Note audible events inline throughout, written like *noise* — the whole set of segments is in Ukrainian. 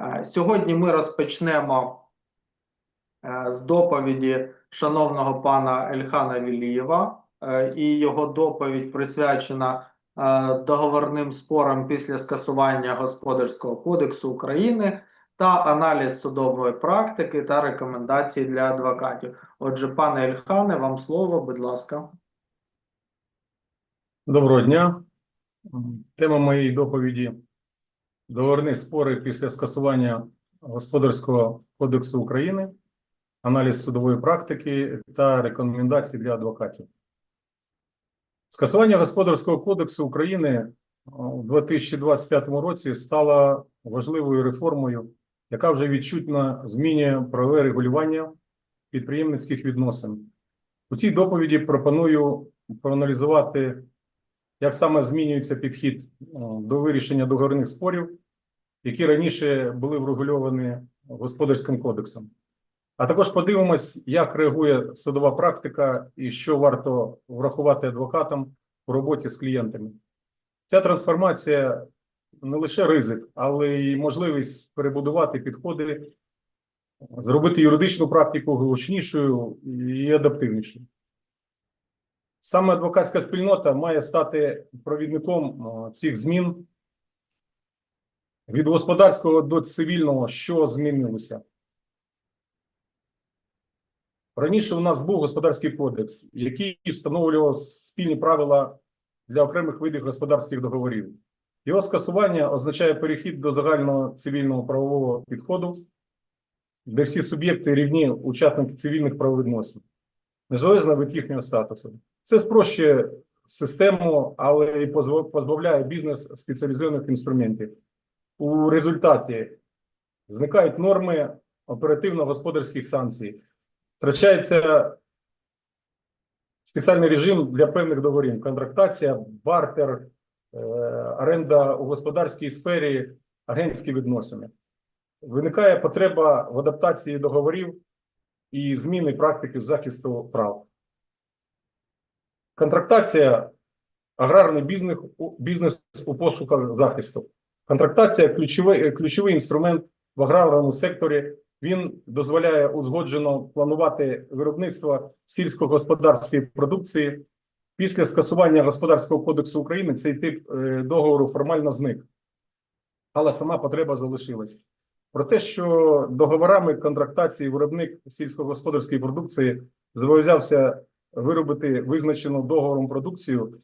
Е, Сьогодні ми розпочнемо е, з доповіді шановного пана Ельхана Вілієва, Е, і його доповідь присвячена договорним спорам після скасування Господарського кодексу України та аналіз судової практики та рекомендацій для адвокатів. Отже, пане Ельхане, вам слово, будь ласка. Доброго дня. Тема моєї доповіді договорні спори після скасування Господарського кодексу України, аналіз судової практики та рекомендації для адвокатів. Скасування Господарського кодексу України у 2025 році стало важливою реформою, яка вже відчутно змінює правове регулювання підприємницьких відносин. У цій доповіді пропоную проаналізувати як саме змінюється підхід до вирішення договірних спорів, які раніше були врегульовані господарським кодексом. А також подивимось, як реагує судова практика і що варто врахувати адвокатам у роботі з клієнтами. Ця трансформація не лише ризик, але й можливість перебудувати підходи, зробити юридичну практику гучнішою і адаптивнішою. Саме адвокатська спільнота має стати провідником цих змін від господарського до цивільного, що змінилося. Раніше у нас був господарський кодекс, який встановлював спільні правила для окремих видів господарських договорів. Його скасування означає перехід до загального цивільного правового підходу, де всі суб'єкти рівні учасники цивільних правовідносин, незалежно від їхнього статусу. Це спрощує систему, але і позбавляє бізнес спеціалізованих інструментів. У результаті зникають норми оперативно-господарських санкцій, втрачається спеціальний режим для певних договорів: контрактація, бартер, е, оренда у господарській сфері, агентські відносини. Виникає потреба в адаптації договорів і зміни практики захисту прав. Контрактація аграрний бізнес, бізнес у пошуках захисту. Контрактація ключовий, ключовий інструмент в аграрному секторі. Він дозволяє узгоджено планувати виробництво сільськогосподарської продукції. Після скасування Господарського кодексу України цей тип е, договору формально зник, але сама потреба залишилась. Про те, що договорами контрактації виробник сільськогосподарської продукції зобов'язався виробити визначену договором продукцію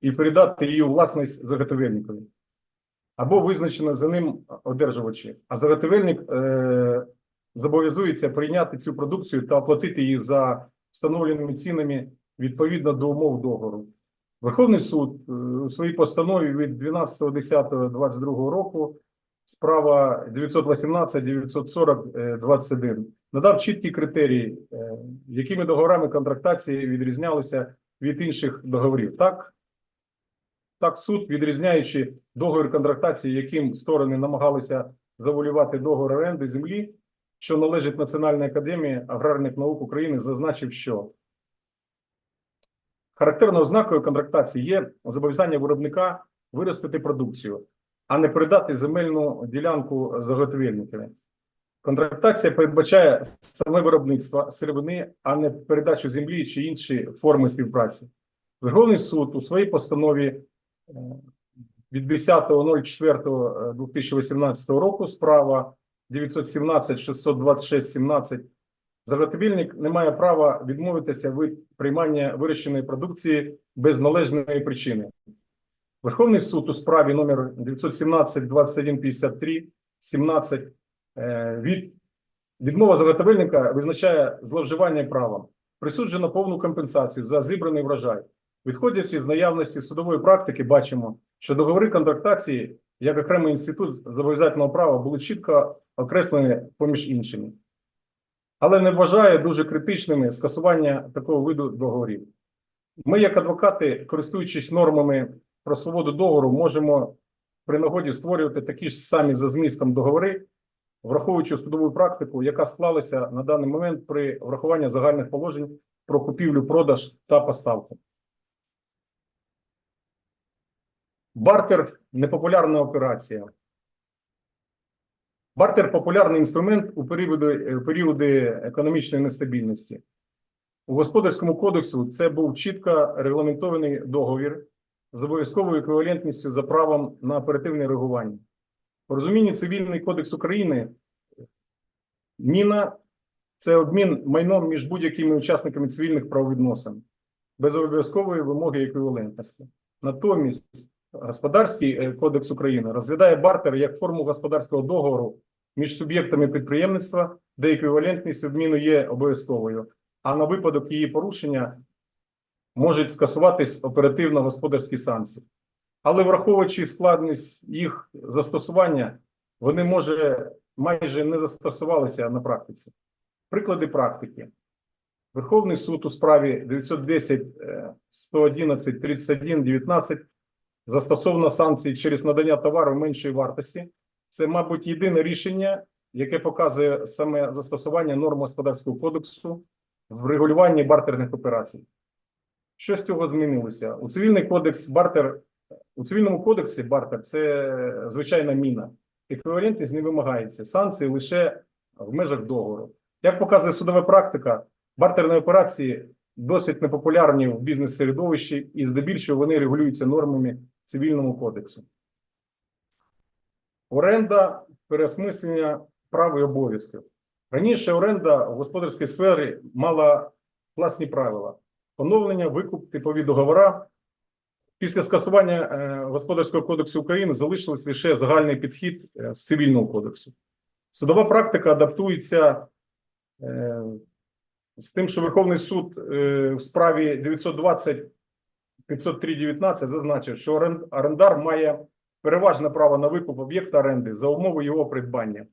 і передати її у власність заготовельникові. Або визначено за ним одержувачі. А заготовельник е, зобов'язується прийняти цю продукцію та оплатити її за встановленими цінами відповідно до умов договору. Верховний суд е, у своїй постанові від 12.10.22 року справа 918 940 е, 21 надав чіткі критерії, е, якими договорами контрактації відрізнялися від інших договорів. Так, так суд, відрізняючи договір контрактації, яким сторони намагалися заволювати договор оренди землі, що належить Національній академії аграрних наук України, зазначив, що характерною ознакою контрактації є зобов'язання виробника виростити продукцію, а не передати земельну ділянку заготовельникові. Контрактація передбачає саме виробництво сировини, а не передачу землі чи інші форми співпраці. Верховний суд у своїй постанові від 10.04.2018 року справа 917 626 17 заготовільник не має права відмовитися від приймання вирощеної продукції без належної причини. Верховний суд у справі номер 917 21 53 17 е, від відмова заготовельника визначає зловживання правом. Присуджено повну компенсацію за зібраний врожай. Відходячи з наявності судової практики, бачимо, що договори контрактації як окремий інститут зобов'язательного права були чітко окреслені поміж іншими. Але не вважає дуже критичними скасування такого виду договорів. Ми, як адвокати, користуючись нормами про свободу договору, можемо при нагоді створювати такі ж самі за змістом договори, враховуючи судову практику, яка склалася на даний момент при врахуванні загальних положень про купівлю, продаж та поставку. Бартер непопулярна операція. Бартер популярний інструмент у періоди, періоди економічної нестабільності. У господарському кодексу це був чітко регламентований договір з обов'язковою еквівалентністю за правом на оперативне реагування. У розумінні Цивільний кодекс України міна це обмін майном між будь-якими учасниками цивільних правовідносин без обов'язкової вимоги еквівалентності. Натомість Господарський е, кодекс України розглядає бартер як форму господарського договору між суб'єктами підприємництва, де еквівалентність обміну є обов'язковою, а на випадок її порушення можуть скасуватись оперативно-господарські санкції. Але враховуючи складність їх застосування, вони може майже не застосувалися на практиці. Приклади практики. Верховний суд у справі 910 е, 111 31 19 застосовано санкції через надання товару меншої вартості. Це, мабуть, єдине рішення, яке показує саме застосування норм господарського кодексу в регулюванні бартерних операцій. Що з цього змінилося? У цивільний кодекс бартер у цивільному кодексі бартер це звичайна міна. Еквівалентність не вимагається. Санкції лише в межах договору. Як показує судова практика, бартерні операції досить непопулярні в бізнес-середовищі і здебільшого вони регулюються нормами цивільного кодексу. Оренда переосмислення прав і обов'язків. Раніше оренда в господарській сфері мала власні правила. Поновлення, викуп, типові договора. Після скасування е, Господарського кодексу України залишилось лише загальний підхід е, з цивільного кодексу. Судова практика адаптується е, з тим, що Верховний суд е, в справі 920 503.19 зазначив, що орендар має переважне право на викуп об'єкта оренди за умови його придбання.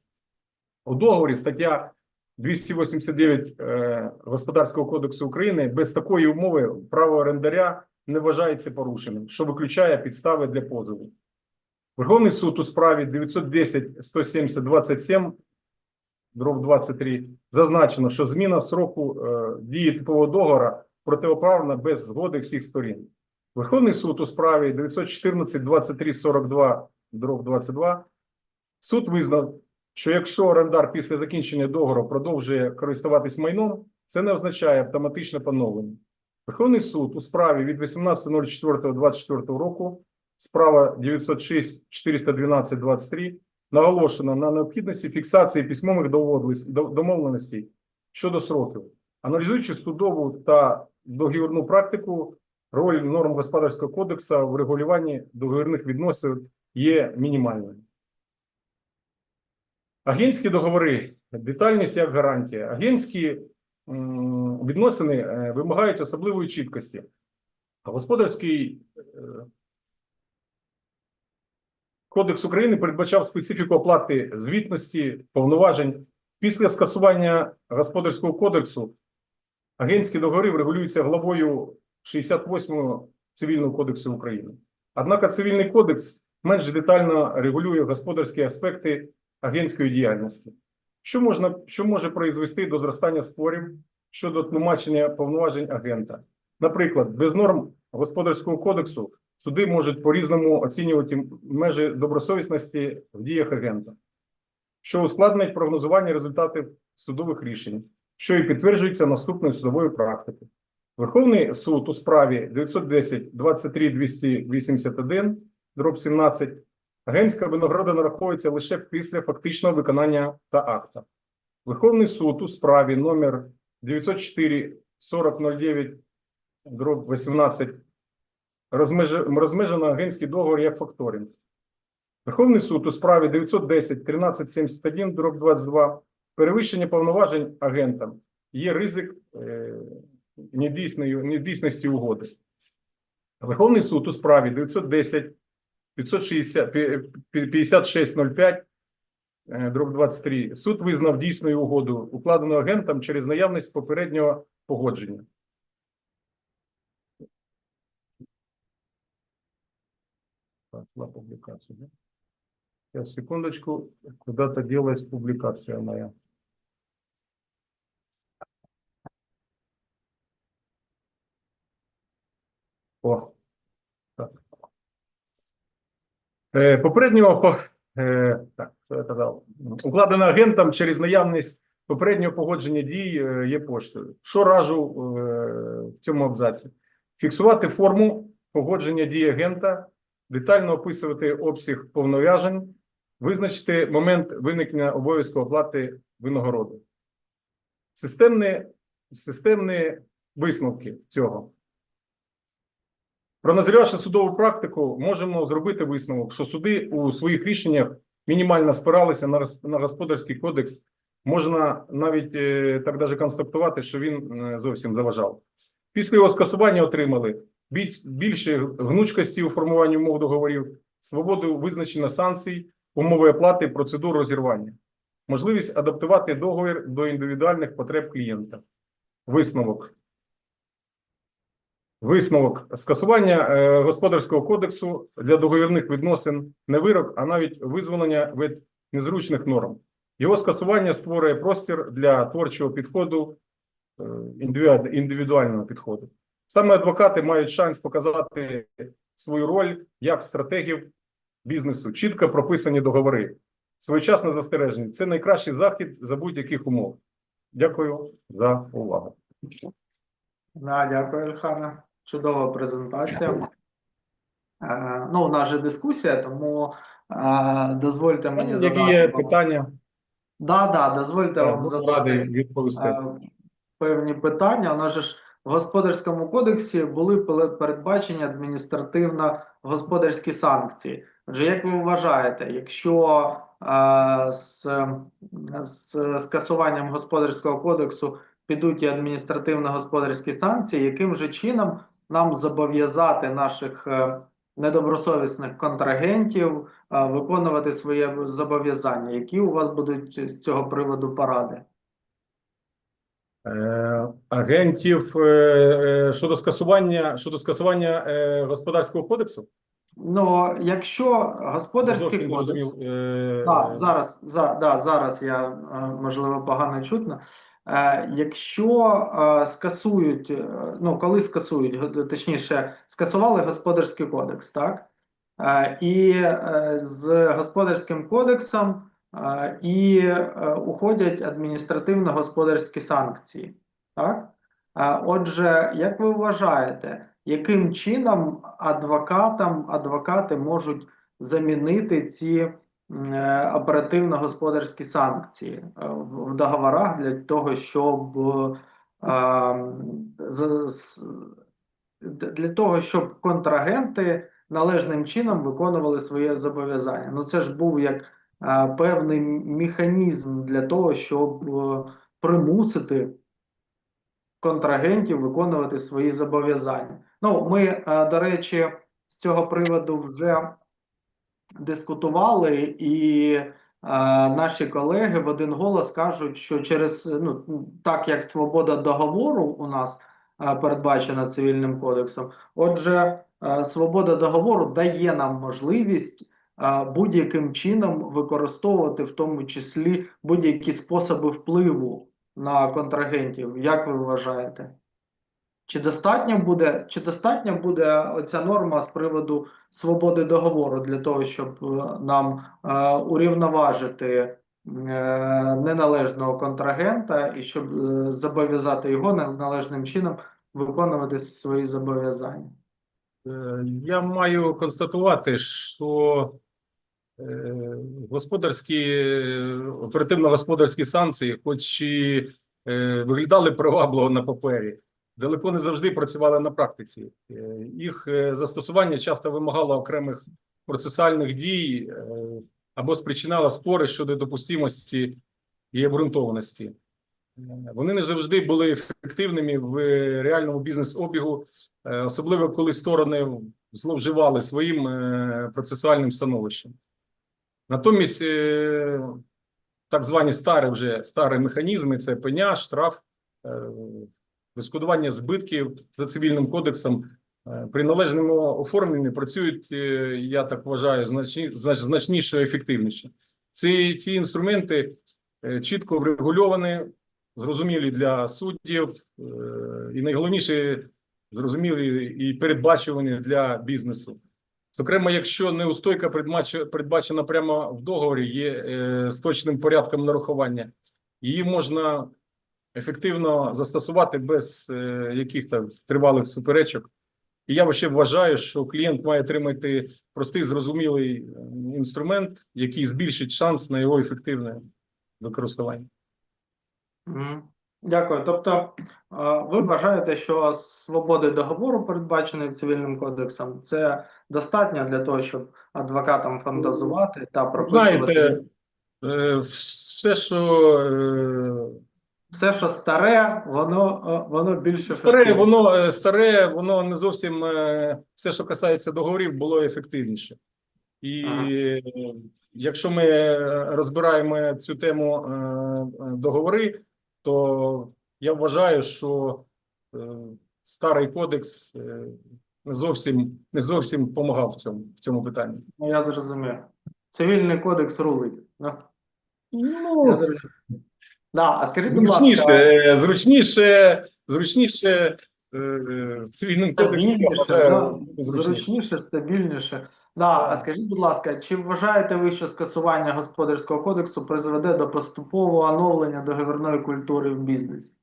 У договорі стаття 289 е, Господарського кодексу України без такої умови право орендаря не вважається порушеним, що виключає підстави для позову. Верховний суд у справі 910 170 27 дроб 23 зазначено, що зміна сроку е, дії типового договору протиправна без згоди всіх сторін. Верховний суд у справі 914 23 42 дроб 22 суд визнав, що якщо орендар після закінчення договору продовжує користуватись майном, це не означає автоматичне поновлення. Верховний суд у справі від 18.04.24 року, справа 906 412 23 наголошено на необхідності фіксації письмових домовленостей щодо сроків. Аналізуючи судову та договірну практику, роль норм господарського кодексу в регулюванні договірних відносин є мінімальною. Агентські договори, детальність як гарантія. Агентські відносини е, вимагають особливої чіткості. Господарський е, кодекс України передбачав специфіку оплати звітності, повноважень. Після скасування господарського кодексу агентські договори регулюються главою 68 Цивільного кодексу України. Однак Цивільний кодекс менш детально регулює господарські аспекти агентської діяльності, що можна що може призвести до зростання спорів щодо тлумачення повноважень агента. Наприклад, без норм господарського кодексу суди можуть по-різному оцінювати межі добросовісності в діях агента, що ускладнить прогнозування результатів судових рішень, що і підтверджується наступною судовою практикою. Верховний суд у справі 910 23 281 дроб 17 агентська винагорода нараховується лише після фактичного виконання та акта. Верховний суд у справі номер 904 4009 дроб 18 розмеж- розмежено агентський договор як факторинг. Верховний суд у справі 910 1371 дроб 22 перевищення повноважень агентам є ризик е, недійсної, недійсності угоди. Верховний суд у справі 910 560, пі- пі- 5605 е, дроб 23 суд визнав дійсною угоду, укладену агентом через наявність попереднього погодження. Так, на публикацию, да? Сейчас, секундочку, куда-то делась публикация моя. О, так. Е, попереднього, по- е, так, що я казав, укладена агентом через наявність попереднього погодження дій є поштою. Що раджу е, в цьому абзаці? Фіксувати форму погодження дій агента, детально описувати обсяг повноважень, визначити момент виникнення обов'язку оплати винагороди. Системні, системні висновки цього. Проаналізувавши судову практику, можемо зробити висновок, що суди у своїх рішеннях мінімально спиралися на, на господарський кодекс. Можна навіть е, так даже констатувати, що він е, зовсім заважав. Після його скасування отримали більш, більше гнучкості у формуванні умов договорів, свободу визначення санкцій, умови оплати, процедур розірвання, можливість адаптувати договір до індивідуальних потреб клієнта. Висновок. Висновок скасування е, господарського кодексу для договірних відносин не вирок, а навіть визволення від незручних норм. Його скасування створює простір для творчого підходу, е, індивіду- індивідуального підходу. Саме адвокати мають шанс показати свою роль як стратегів бізнесу, чітко прописані договори. Своєчасне застереження це найкращий захід за будь-яких умов. Дякую за увагу. Да, дякую, Ільхане. Чудова презентація. Е, ну, у нас же дискусія, тому е, дозвольте мені Які задати. є вам- питання? Да, да, дозвольте вам задати відповісти. е, певні питання. У нас же ж в господарському кодексі були передбачені адміністративно-господарські санкції. Отже, як ви вважаєте, якщо е, з, з скасуванням господарського кодексу підуть і адміністративно-господарські санкції, яким же чином нам зобов'язати наших е, недобросовісних контрагентів е, виконувати своє зобов'язання? Які у вас будуть з цього приводу поради? Е, агентів е, е, щодо скасування щодо скасування господарського кодексу. Ну, якщо господарський Зовсім кодекс. Е, Так, зараз, за, да, зараз я можливо погано чутно. Е, Якщо е, скасують, ну коли скасують, точніше, скасували господарський кодекс, так? Е, І е, з господарським кодексом і е, уходять адміністративно-господарські санкції, так? Отже, як ви вважаєте, яким чином адвокатам адвокати можуть замінити ці е, оперативно-господарські санкції е, в договорах для того, щоб е, з- для того, щоб контрагенти належним чином виконували своє зобов'язання. Ну це ж був як певний механізм для того, щоб е, примусити контрагентів виконувати свої зобов'язання. Ну, ми, е, до речі, з цього приводу вже дискутували, і е, наші колеги в один голос кажуть, що через ну так як свобода договору у нас е, передбачена цивільним кодексом, отже, е, свобода договору дає нам можливість е, будь-яким чином використовувати в тому числі будь-які способи впливу на контрагентів. Як ви вважаєте? Чи достатньо буде, чи достатньо буде оця норма з приводу свободи договору для того, щоб е, нам е, урівноважити е, неналежного контрагента і щоб е, зобов'язати його на- належним чином виконувати свої зобов'язання? Е, Я маю констатувати, що господарські е, оперативно-господарські санкції, хоч і е, виглядали привабливо на папері, далеко не завжди працювали на практиці. Е, Їх застосування часто вимагало окремих процесуальних дій або спричинало спори щодо допустимості і обґрунтованості. Вони не завжди були ефективними в реальному бізнес-обігу, особливо коли сторони зловживали своїм процесуальним становищем. Натомість, е, так звані старі вже старі механізми це пеня, штраф, е, відшкодування збитків за цивільним кодексом е, при належному оформленні працюють, я так вважаю, значні, знач, значніше ефективніше. Ці, ці інструменти чітко врегульовані, зрозумілі для суддів, і найголовніше зрозумілі і передбачувані для бізнесу. Зокрема, якщо неустойка передбачена прямо в договорі, є е, з точним порядком нарахування, її можна ефективно застосувати без е, яких-то тривалих суперечок. І я ще вважаю, що клієнт має отримати простий, зрозумілий е, інструмент, який збільшить шанс на його ефективне використання. Мгм. Дякую. Тобто, ви вважаєте, що свободи договору, передбаченої цивільним кодексом, це достатньо для того, щоб адвокатам фантазувати та прописувати Знаєте, е, все, що е, все, що старе, воно, е, воно більше Старе, воно старе, воно не зовсім все, що касається договорів, було ефективніше. І Ага. якщо ми розбираємо цю тему договори, то я вважаю, що е, старий кодекс е, не зовсім не зовсім допомагав в цьому в цьому питанні. Ну, я зрозумів. Цивільний кодекс рулить. Ну, я Ну, зрозумів. Да, а скажіть, будь зручніше, ласка, зручніше, зручніше е, цивільним кодексом. зручніше. стабільніше. Да, а скажіть, будь ласка, чи вважаєте ви, що скасування господарського кодексу призведе до поступового оновлення договірної культури в бізнесі?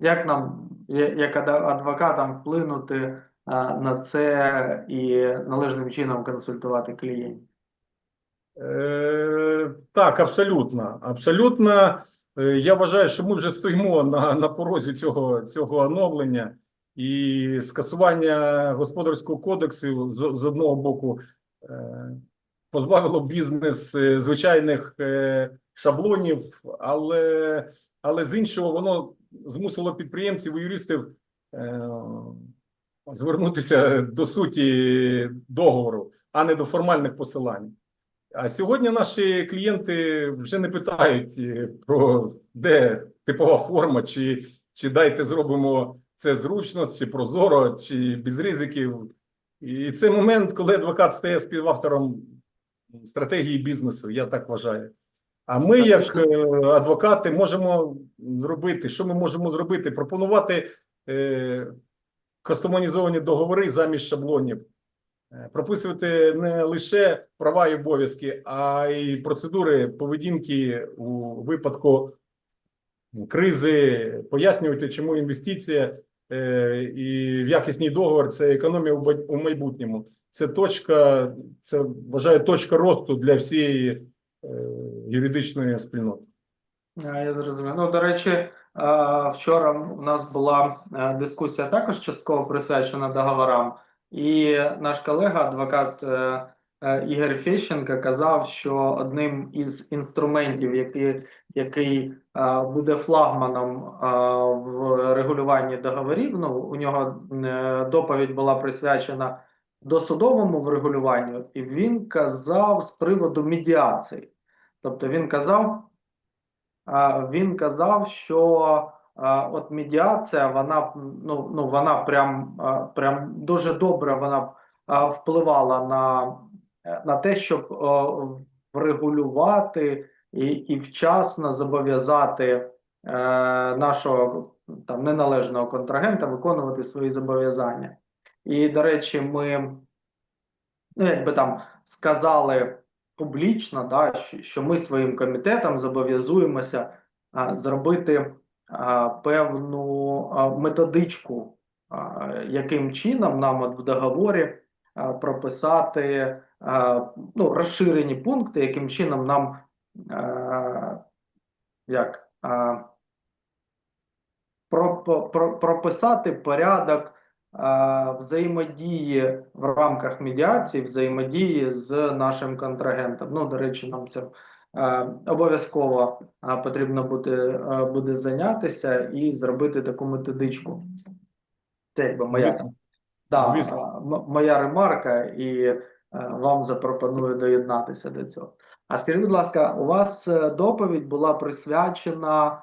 Як нам, як адвокатам, вплинути а, на це і належним чином консультувати клієнтів? Е, так, абсолютно. Абсолютно. Е, Я вважаю, що ми вже стоїмо на, на порозі цього, цього оновлення і скасування господарського кодексу з, з одного боку е, позбавило бізнес е, звичайних шаблонів, але, але з іншого воно змусило підприємців і юристів звернутися до суті договору, а не до формальних посилань. А сьогодні наші клієнти вже не питають е, про де типова форма, чи, чи дайте зробимо це зручно, чи прозоро, чи без ризиків. І це момент, коли адвокат стає співавтором стратегії бізнесу, я так вважаю. А ми, Так, як е, адвокати, можемо зробити. Що ми можемо зробити? Пропонувати е, кастомізовані договори замість шаблонів. Е, Прописувати не лише права і обов'язки, а й процедури поведінки у випадку кризи, пояснювати, чому інвестиція е, і в якісний договор це економія у майбутньому. Це точка, це вважаю точка росту для всієї е, юридичної спільноти. Я зрозумів. Ну, до речі, вчора у нас була дискусія також частково присвячена договорам, і наш колега, адвокат е, е, Ігор Фещенко, казав, що одним із інструментів, який, який е, буде флагманом в регулюванні договорів, ну, у нього доповідь була присвячена досудовому врегулюванню, і він казав з приводу медіації. Тобто він казав. Він казав, що от медіація, вона ну, ну вона прям, прям дуже добре вона впливала на, на те, щоб врегулювати і, і вчасно зобов'язати е, нашого там неналежного контрагента виконувати свої зобов'язання. І, до речі, ми ну, якби там сказали публічно, да, що, ми своїм комітетом зобов'язуємося зробити певну методичку, яким чином нам в договорі прописати ну, розширені пункти, яким чином нам як, прописати порядок взаємодії в рамках медіації, взаємодії з нашим контрагентом. Ну, до речі, нам це обов'язково е, потрібно буде, е, буде зайнятися і зробити таку методичку. Це якби моя, да, е, моя ремарка, і е, вам запропоную доєднатися до цього. А скажіть, будь ласка, у вас е, доповідь була присвячена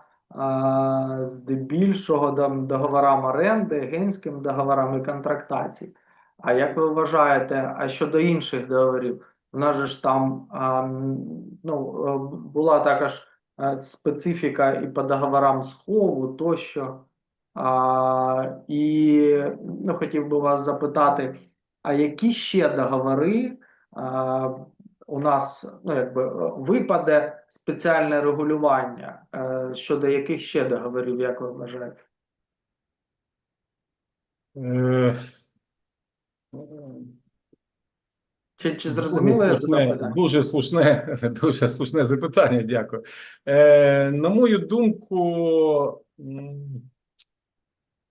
здебільшого договорам оренди, генським договорам і контрактації. А як ви вважаєте, а щодо інших договорів? У нас же ж там ну, е, була також е, специфіка і по договорам схову тощо. І ну, хотів би вас запитати, а які ще договори у нас ну, якби, е, випаде спеціальне регулювання? Щодо яких ще договорів, як ви вважаєте? Е, Чи, чи зрозуміло Дуже слушне, дуже слушне, *laughs* дуже слушне запитання, дякую. Е, на мою думку,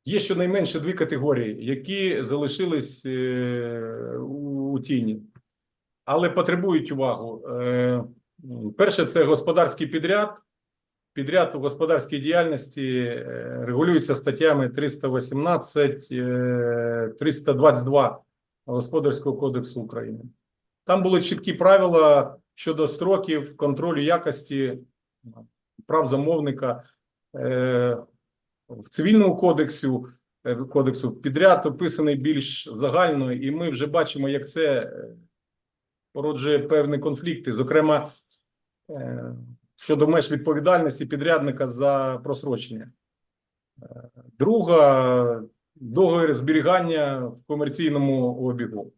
є щонайменше дві категорії, які залишились е, у, у тіні, але потребують увагу. Е, перше, це господарський підряд. Підряд у господарській діяльності е, регулюється статтями 318, е, 322 Господарського кодексу України. Там були чіткі правила щодо строків, контролю якості, прав замовника. Е, В цивільному кодексу, е, кодексу підряд описаний більш загально, і ми вже бачимо, як це е, породжує певні конфлікти, зокрема е, щодо меж відповідальності підрядника за просрочення. Е, Друга договір зберігання в комерційному обігу.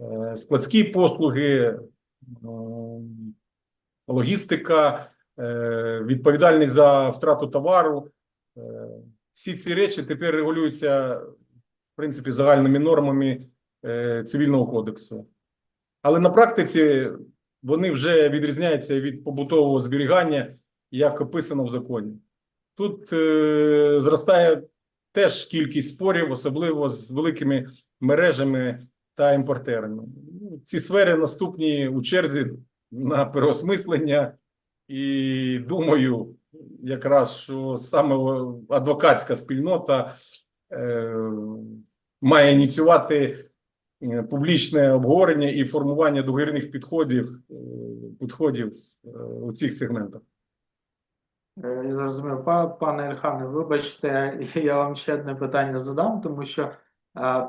Е, складські послуги, логістика, е, відповідальність за втрату товару. Е, Всі ці речі тепер регулюються, в принципі, загальними нормами е, цивільного кодексу. Але на практиці вони вже відрізняються від побутового зберігання, як описано в законі. Тут е, зростає теж кількість спорів, особливо з великими мережами та імпортерами. Ну, Ці сфери наступні у черзі на переосмислення, і думаю, якраз що саме адвокатська спільнота е, має ініціювати е, публічне обговорення і формування договірних підходів, е, підходів е, у цих сегментах. Я зрозумів. Па- Пане Ільхане, вибачте, *laughs* я вам ще одне питання задам, тому що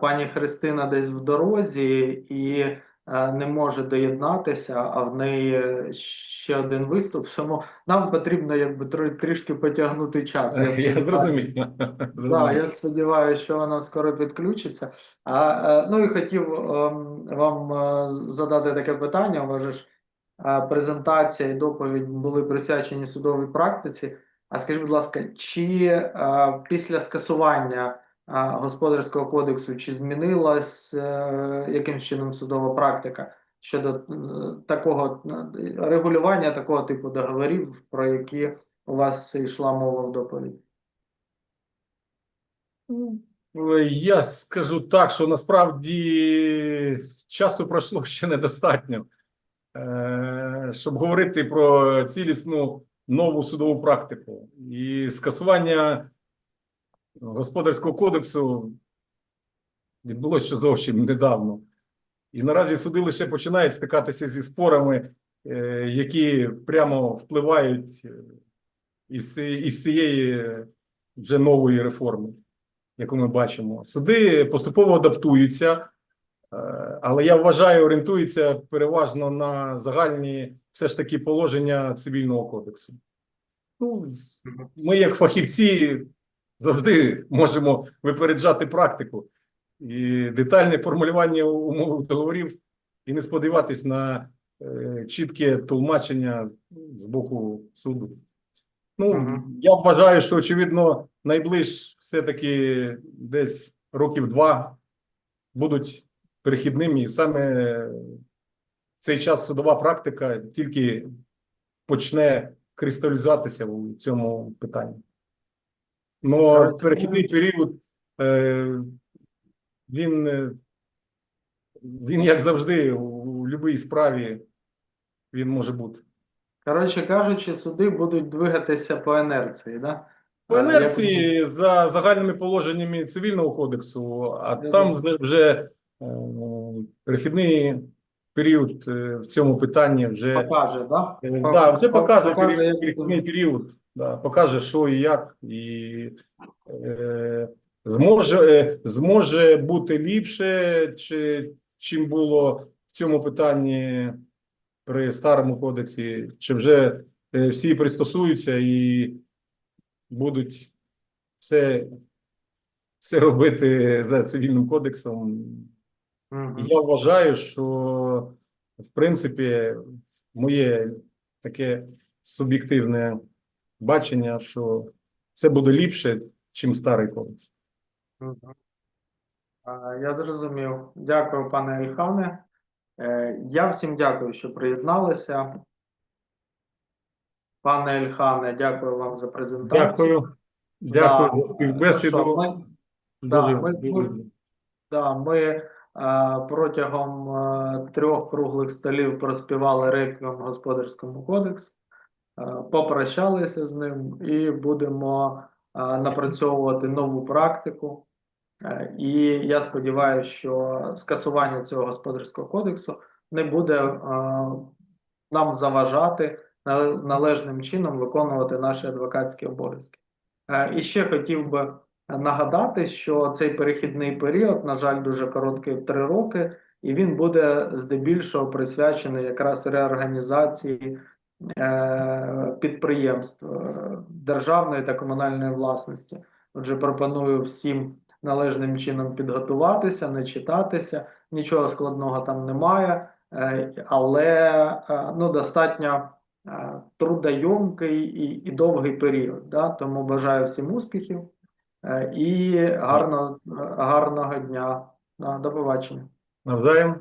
пані Христина десь в дорозі і е, не може доєднатися, а в неї ще один виступ. Тому нам потрібно якби тр- трішки потягнути час. Я. *laughs* Так, Зрозумів. *laughs* я сподіваюся, що вона скоро підключиться. А, е, ну і хотів ем, вам е, задати таке питання. Е, презентація і доповідь були присвячені судовій практиці. А скажіть, будь ласка, чи е, після скасування е, господарського кодексу чи змінилась е, якимсь чином судова практика щодо е, такого е, регулювання такого типу договорів, про які у вас йшла мова в доповіді? Я скажу так, що насправді часу пройшло *laughs* ще недостатньо, щоб говорити про цілісну нову судову практику. І скасування господарського кодексу відбулося ще зовсім недавно. І наразі суди лише починають стикатися зі спорами, е, які прямо впливають е, із, із цієї вже нової реформи яку ми бачимо. Суди поступово адаптуються, е, але я вважаю, орієнтуються переважно на загальні все ж таки положення цивільного кодексу. Ну, ми, як фахівці, завжди можемо випереджати практику і детальне формулювання умов договорів, і не сподіватись на е, чітке тлумачення з боку суду. Ну, Мгм. я вважаю, що очевидно, найближ все-таки десь років два будуть перехідними, і саме цей час судова практика тільки почне кристалізуватися у цьому питанні. Ну, перехідний період, е, він, е, він, як завжди, у будь-якій справі він може бути. Коротше кажучи, суди будуть двигатися по інерції, да? По інерції за загальними положеннями цивільного кодексу, а Я там думаю. вже е, перехідний період е, в цьому питанні вже, покаже, да? е, да, вже покаже покаже, перехід- перехідний період, да, покаже, що і як, і е, зможе, е, зможе бути ліпше, чи, чим було в цьому питанні при старому кодексі, чи вже е, всі пристосуються і будуть все, все робити за цивільним кодексом. Мгм. Я вважаю, що в принципі моє таке суб'єктивне бачення, що це буде ліпше, чим старий кодекс. Я зрозумів. Дякую, пане Ільхане. Е, Я всім дякую, що приєдналися. Пане Ільхане, дякую вам за презентацію. Дякую. Дякую Да. за співбесіду. Ми- да, Дуже, ми- ми- Да, ми е, протягом е, трьох круглих столів проспівали реквієм господарському кодексу, попрощалися з ним і будемо е, напрацьовувати нову практику. Е, і я сподіваюся, що скасування цього господарського кодексу не буде е, нам заважати належним чином виконувати наші адвокатські обов'язки. Е, І ще хотів би нагадати, що цей перехідний період, на жаль, дуже короткий три роки, і він буде здебільшого присвячений якраз реорганізації е, підприємств е, державної та комунальної власності. Отже, пропоную всім належним чином підготуватися, не читатися, нічого складного там немає, е, але е, ну, достатньо трудойомкий і, і довгий період. Да? Тому бажаю всім успіхів і гарного, гарного дня. До побачення. Навзаєм.